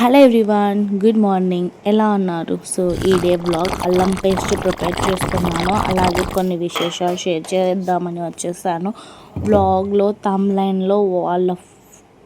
Hello everyone good morning ఎలా ఉన్నారు? So ఈ డే బ్లాగ్ అల్లం పేస్ట్ ప్రిపేర్ చేసుకున్నాను అలాగే కొన్ని విశేషాలు షేర్ చేద్దామని వచ్చేసాను. బ్లాగ్లో తమ్లైన్లో వాళ్ళ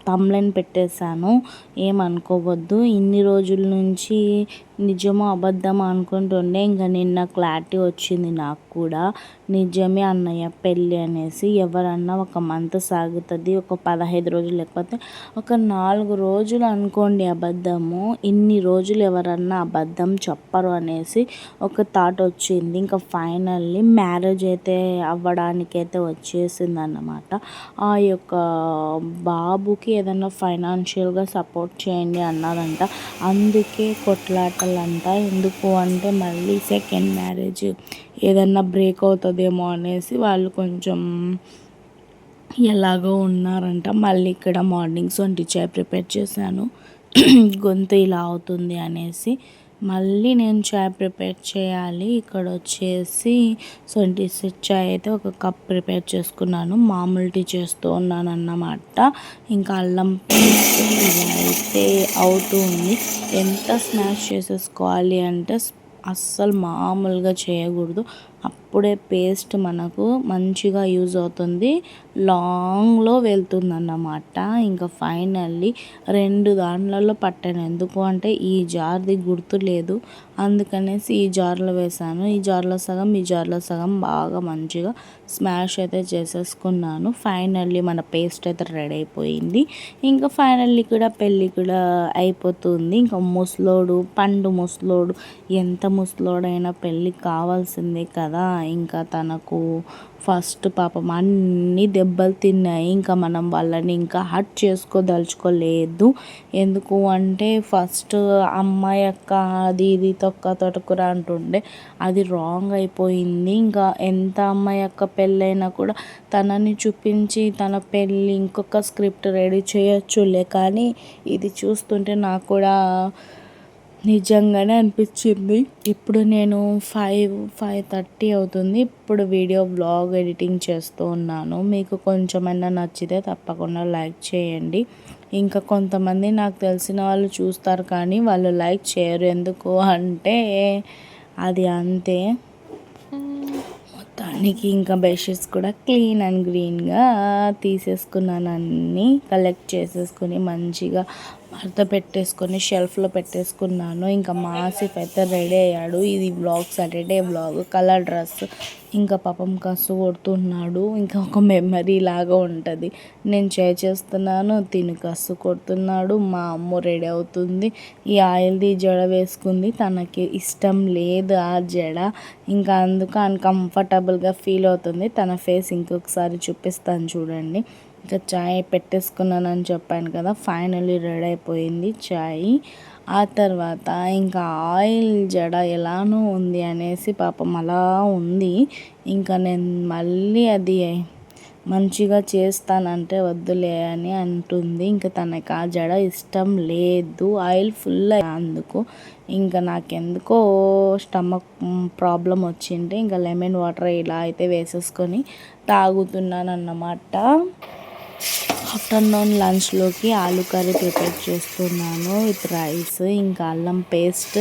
తమ్లైన్ పెట్టేశాను. ఏమనుకోవద్దు. ఇన్ని రోజుల నుంచి నిజమో అబద్ధమో అనుకుంటుండే ఇంకా నిన్న క్లారిటీ వచ్చింది నాకు కూడా. నిజమే అన్నయ్య పెళ్ళి అనేసి ఎవరన్నా ఒక మంత్ సాగుతుంది ఒక పదహైదు రోజులు లేకపోతే ఒక నాలుగు రోజులు అనుకోండి అబద్ధము. ఇన్ని రోజులు ఎవరన్నా అబద్ధం చెప్పరు అనేసి ఒక థాట్ వచ్చింది. ఇంకా ఫైనల్లీ మ్యారేజ్ అయితే అవ్వడానికైతే వచ్చేసింది అన్నమాట ఆ యొక్క బాబుకి ఏదైనా ఫైనాన్షియల్గా సపోర్ట్ చేయండి అన్నారంట. అందుకే కొట్లాటలంట ఎందుకు అంటే మళ్ళీ సెకండ్ మ్యారేజ్ ఏదన్నా బ్రేక్ అవుతుందేమో అనేసి వాళ్ళు కొంచెం ఎలాగో ఉన్నారంట. మళ్ళీ ఇక్కడ మార్నింగ్ సొంటి చాయ్ ప్రిపేర్ చేశాను. గొంతు ఇలా అవుతుంది అనేసి మళ్ళీ నేను చాయ్ ప్రిపేర్ చేయాలి. ఇక్కడ వచ్చేసి సొంటి చాయ్ అయితే ఒక కప్ ప్రిపేర్ చేసుకున్నాను. మామూలు టీ చేస్తూ ఉన్నాను అన్నమాట ఇంకా అల్లం ఇలా అయితే అవుతూ ఉంది. ఎంత స్మాష్ చేసేసుకోవాలి అంటే అస్సలు మామూలుగా చేయకూడదు. అప్పుడే పేస్ట్ మనకు మంచిగా యూజ్ అవుతుంది. లాంగ్లో వెళ్తుంది అన్నమాట ఇంకా ఫైనల్లీ రెండు దాంట్లలో పట్టాను. ఎందుకు అంటే ఈ జార్ది గుర్తు లేదు. అందుకనేసి ఈ జార్లో వేసాను. ఈ జార్లో సగం ఈ జార్లో సగం బాగా మంచిగా స్మాష్ అయితే చేసేసుకున్నాను. ఫైనల్లీ మన పేస్ట్ అయితే రెడీ అయిపోయింది. ఇంకా ఫైనల్లీ కూడా పెళ్ళి కూడా అయిపోతుంది. ఇంకా ముసలోడు పండు ముసలోడు ఎంత ముసలోడైనా పెళ్ళి కావాల్సిందే కదా ఇంకా తనకు ఫస్ట్ పాపం అన్ని దెబ్బలు తిన్నాయి. ఇంకా మనం వాళ్ళని ఇంకా హట్ చేసుకోదలుచుకోలేదు. ఎందుకు అంటే ఫస్ట్ అమ్మాయి అక్క అది ఇది తొక్క తొటకురా అంటుండే. అది రాంగ్ అయిపోయింది. ఇంకా ఎంత అమ్మాయి అక్క పెళ్ళైనా కూడా తనని చూపించి తన పెళ్ళి ఇంకొక స్క్రిప్ట్ రెడీ చేయొచ్చులే. కానీ ఇది చూస్తుంటే నాకు కూడా నిజంగానే అనిపించింది. ఇప్పుడు నేను ఫైవ్ ఫైవ్ థర్టీ అవుతుంది. ఇప్పుడు వీడియో బ్లాగ్ ఎడిటింగ్ చేస్తూ ఉన్నాను. మీకు కొంచెమైనా నచ్చితే తప్పకుండా లైక్ చేయండి. ఇంకా కొంతమంది నాకు తెలిసిన వాళ్ళు చూస్తారు కానీ వాళ్ళు లైక్ చేయరు. ఎందుకు అంటే అది అంతే. మొత్తానికి ఇంకా బెడ్షీట్స్ కూడా క్లీన్ అండ్ గ్రీన్గా తీసేసుకున్నాను అన్నీ కలెక్ట్ చేసేసుకుని మంచిగా మడత పెట్టేసుకొని షెల్ఫ్లో పెట్టేసుకున్నాను. ఇంకా మాసిఫ్ అయితే రెడీ అయ్యాడు. ఇది blog Saturday blog. Colour dress ఇంకా పాపం కసు కొడుతున్నాడు. ఇంకా ఒక మెమరీ లాగా ఉంటుంది. నేను చే చేస్తున్నాను తిని కసు కొడుతున్నాడు. మా అమ్మ రెడీ అవుతుంది. ఈ ఆయిల్ది జడ వేసుకుంది. తనకి ఇష్టం లేదు ఆ జడ. ఇంకా అందుకు అన్కంఫర్టబుల్గా ఫీల్ అవుతుంది. తన ఫేస్ ఇంకొకసారి చూపిస్తాను చూడండి. ఇంకా చాయ్ పెట్టేసుకున్నానని చెప్పాను కదా ఫైనల్లీ రెడీ అయిపోయింది చాయ్. ఆ తర్వాత ఇంకా ఆయిల్ జడ ఎలానో ఉంది అనేసి పాపం అలా ఉంది. ఇంకా నేను మళ్ళీ అది మంచిగా చేస్తానంటే వద్దులే అని అంటుంది. ఇంకా తనకి ఆ జడ ఇష్టం లేదు. ఆయిల్ ఫుల్ అందుకు ఇంకా నాకెందుకో స్టమక్ ప్రాబ్లం వచ్చింటే ఇంకా లెమన్ వాటర్ ఇలా అయితే వేసేసుకొని తాగుతున్నాను అన్నమాట ఆఫ్టర్నూన్ లంచ్లోకి ఆలు కర్రీ ప్రిపేర్ చేస్తున్నాను విత్ రైస్ ఇంకా అల్లం పేస్ట్.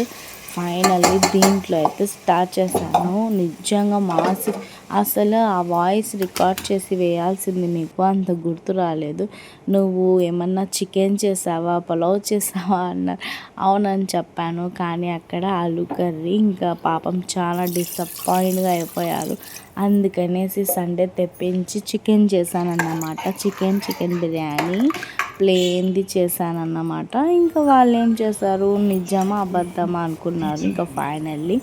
ఫైనల్లీ దీంట్లో అయితే స్టార్ట్ చేశాను. నిజంగా మాసి అసలు ఆ వాయిస్ రికార్డ్ చేసి వేయాల్సింది మీకు అంత గుర్తు రాలేదు. నువ్వు ఏమన్నా చికెన్ చేసావా పులావ్ చేసావా అన్నారు అవునని చెప్పాను. కానీ అక్కడ ఆలు కర్రీ ఇంకా పాపం చాలా డిసప్పాయింట్గా అయిపోయారు. అందుకనేసి సండే తెప్పించి చికెన్ చేశానన్నమాట. చికెన్ చికెన్ బిర్యానీ ప్లేన్ది చేశానన్నమాట. ఇంకా వాళ్ళు ఏం చేశారు? నిజమా అబద్ధమా అనుకున్నారు. ఇంకా ఫైనల్లీ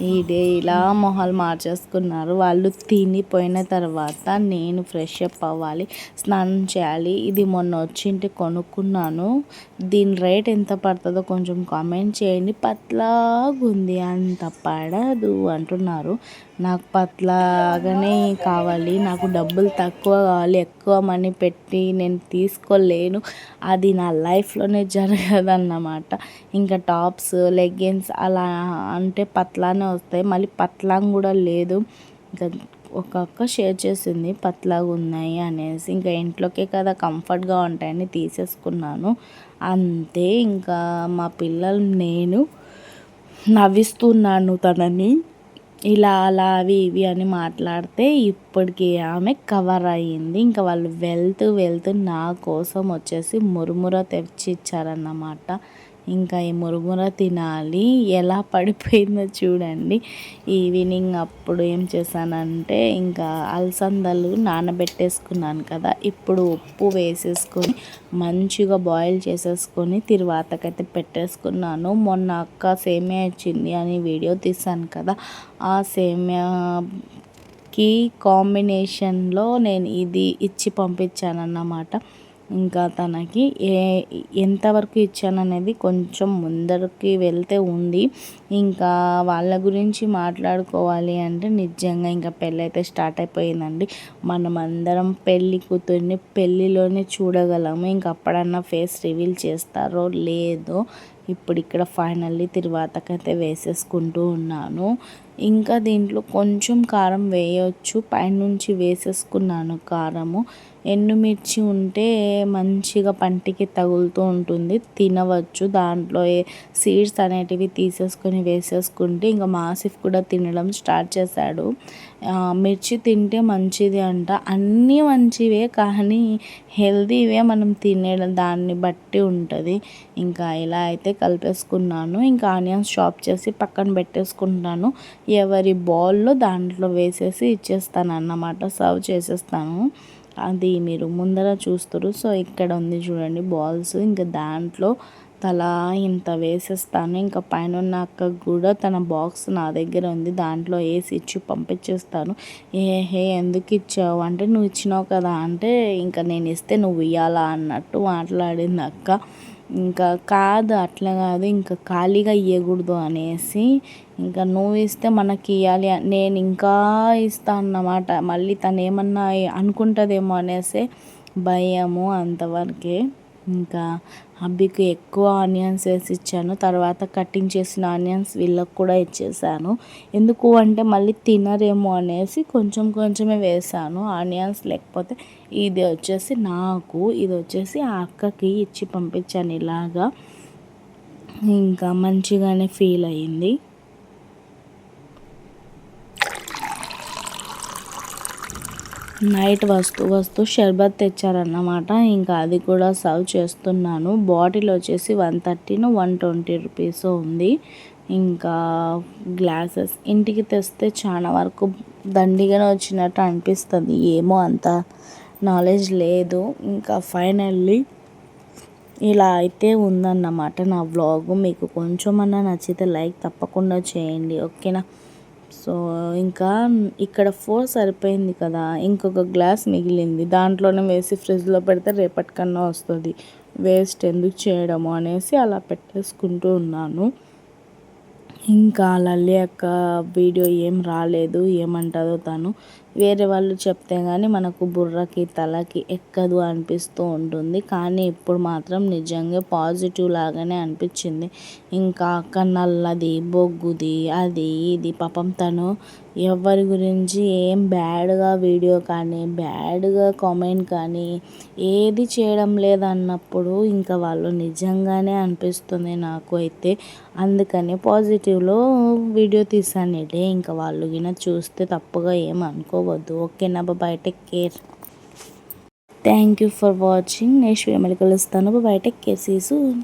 ఈ డే ఇలా మొహాలు మార్చేసుకున్నారు. వాళ్ళు తినిపోయిన తర్వాత నేను ఫ్రెష్ అప్ అవ్వాలి స్నానం చేయాలి. ఇది మొన్న వచ్చింటే కొనుక్కున్నాను. దీని రేట్ ఎంత పడుతుందో కొంచెం కామెంట్ చేయండి. పట్లాగుంది. అంత పడదు అంటున్నారు. నాకు పట్లాగానే కావాలి నాకు డబ్బులు తక్కువ కావాలి ఎక్కువ మనీ పెట్టి నేను తీసుకోలేను. అది నా లైఫ్లోనే జరగదన్నమాట. ఇంకా టాప్స్ లెగ్గిన్స్ అలా అంటే పట్లానే వస్తాయి. మళ్ళీ పట్లాంగ్ కూడా లేదు. ఇంకా ఒక అక్క షేర్ చేసింది పట్లాగా ఉన్నాయి అనేసి. ఇంకా ఇంట్లోకే కదా కంఫర్ట్గా ఉంటాయని తీసేసుకున్నాను. అంతే ఇంకా మా పిల్లలు నేను నవ్విస్తున్నాను తనని. ఇలా అలా అవి ఇవి అని మాట్లాడితే ఇప్పటికి ఆమె కవర్ అయ్యింది. ఇంకా వాళ్ళు వెళ్తూ వెళ్తూ నా కోసం వచ్చేసి మురుముర తెచ్చి ఇచ్చారన్నమాట ఇంకా ఈ మురుగుర తినాలి. ఎలా పడిపోయిందో చూడండి. ఈవినింగ్ అప్పుడు ఏం చేశానంటే ఇంకా అలసందలు నానబెట్టేసుకున్నాను కదా. ఇప్పుడు ఉప్పు వేసేసుకొని మంచిగా బాయిల్ చేసేసుకొని తిరువాతకైతే పెట్టేసుకున్నాను. మొన్న అక్క సేమియా ఇచ్చింది అని వీడియో తీసాను కదా. ఆ సేమియాకి కాంబినేషన్లో నేను ఇది ఇచ్చి పంపించానన్నమాట. ఇంకా తనకి ఏ ఎంతవరకు ఇచ్చాననేది కొంచెం ముందరికి వెళ్తే ఉంది. ఇంకా వాళ్ళ గురించి మాట్లాడుకోవాలి అంటే నిజంగా ఇంకా పెళ్ళి అయితే స్టార్ట్ అయిపోయిందండి. మనం అందరం పెళ్ళి కూతుర్ని పెళ్ళిలోనే చూడగలము. ఇంక అప్పుడన్నా ఫేస్ రివీల్ చేస్తారో లేదో ఇప్పుడు ఇక్కడ ఫైనల్లీ తిరువాతకైతే వేసేసుకుంటూ ఉన్నాను. ఇంకా దీంట్లో కొంచెం కారం వేయవచ్చు పైనుంచి వేసేసుకున్నాను కారము. ఎండుమిర్చి ఉంటే మంచిగా పంటికి తగులుతూ ఉంటుంది. తినవచ్చు. దాంట్లో సీడ్స్ అనేటివి తీసేసుకొని వేసేసుకుంటే ఇంకా మాసిఫ్ కూడా తినడం స్టార్ట్ చేశాడు. మిర్చి తింటే మంచిది అంట. అన్నీ మంచివే కానీ హెల్తీవే మనం తినే దాన్ని బట్టి ఉంటుంది. ఇంకా ఇలా అయితే కలిపేసుకున్నాను. ఇంకా ఆనియన్స్ చాప్ చేసి పక్కన పెట్టేసుకుంటాను. ఎవరి బౌల్లో దాంట్లో వేసేసి ఇచ్చేస్తాను అన్నమాట సర్వ్ చేసేస్తాను. అది మీరు ముందర చూస్తారు సో ఇక్కడ ఉంది చూడండి బాల్స్. ఇంకా దాంట్లో తలా ఇంత వేసేస్తాను. ఇంకా పైన ఉన్న అక్క కూడా తన బాక్స్ నా దగ్గర ఉంది. దాంట్లో వేసి ఇచ్చి పంపించేస్తాను. ఏ హే ఎందుకు ఇచ్చావు? అంటే నువ్వు ఇచ్చినావు కదా అంటే ఇంకా నేను ఇస్తే నువ్వు ఇవ్వాలా అన్నట్టు మాట్లాడింది అక్క. ఇంకా కాదు అట్లా కాదు. ఇంకా ఖాళీగా ఇవ్వకూడదు అనేసి ఇంకా నువ్వు ఇస్తే మనకి ఇవ్వాలి నేను ఇంకా ఇస్తా అన్నమాట. మళ్ళీ తను ఏమన్నా అనుకుంటుందేమో అనేసి భయము అంతవరకే. ఇంకా అబ్బికి ఎక్కువ ఆనియన్స్ వేసి ఇచ్చాను. తర్వాత కటింగ్ చేసిన ఆనియన్స్ వీళ్ళకి కూడా ఇచ్చేసాను. ఎందుకు అంటే మళ్ళీ తినరేమో అనేసి కొంచెం కొంచెమే వేసాను. ఆనియన్స్ లేకపోతే ఇది వచ్చేసి నాకు ఇది వచ్చేసి ఆ అక్కకి ఇచ్చి పంపించాను ఇలాగా. ఇంకా మంచిగానే ఫీల్ అయ్యింది. నైట్ వస్తూ వస్తూ షర్బత్ తెచ్చారన్నమాట. ఇంకా అది కూడా సర్వ్ చేస్తున్నాను. బాటిల్ వచ్చేసి one thirteen one twenty rupees ఉంది. ఇంకా గ్లాసెస్ ఇంటికి తెస్తే చాలా వరకు దండిగానే వచ్చినట్టు అనిపిస్తుంది. ఏమో అంత నాలెడ్జ్ లేదు. ఇంకా ఫైనల్లీ ఇలా అయితే ఉందన్నమాట నా వ్లాగ్. మీకు కొంచెమన్నా నచ్చితే లైక్ తప్పకుండా చేయండి. ఓకేనా? సో ఇంకా ఇక్కడ ఫోర్ సరిపోయింది కదా ఇంకొక గ్లాస్ మిగిలింది. దాంట్లోనే వేసి ఫ్రిడ్జ్లో పెడితే రేపటికన్నా వస్తుంది. వేస్ట్ ఎందుకు చేయడము అనేసి అలా పెట్టేసుకుంటూ ఉన్నాను. ఇంకా లల్లి అక్క వీడియో ఏం రాలేదు ఏమంటుందో తను. వేరే వాళ్ళు చెప్తే కానీ మనకు బుర్రకి తలకి ఎక్కదు అనిపిస్తూ ఉంటుంది. కానీ ఇప్పుడు మాత్రం నిజంగా పాజిటివ్ లాగానే అనిపించింది. ఇంకా అక్క నల్లది బొగ్గుది అది ఇది. పాపం తను ఎవరి గురించి ఏం బ్యాడ్గా వీడియో కానీ బ్యాడ్గా కామెంట్ కానీ ఏది చేయడం లేదన్నప్పుడు ఇంకా వాళ్ళు నిజంగానే అనిపిస్తుంది నాకు అయితే. అందుకని పాజిటివ్లో వీడియో తీసాను ఇంకా వాళ్ళు గిన చూస్తే తప్పుగా ఏం అనుకోవద్దు. ఓకేనా? బాబాయ్ take care. Thank you for watching. Next video మళ్ళీ కలుస్తాను. బాబాయ్ టేక్ కేర్. సీసు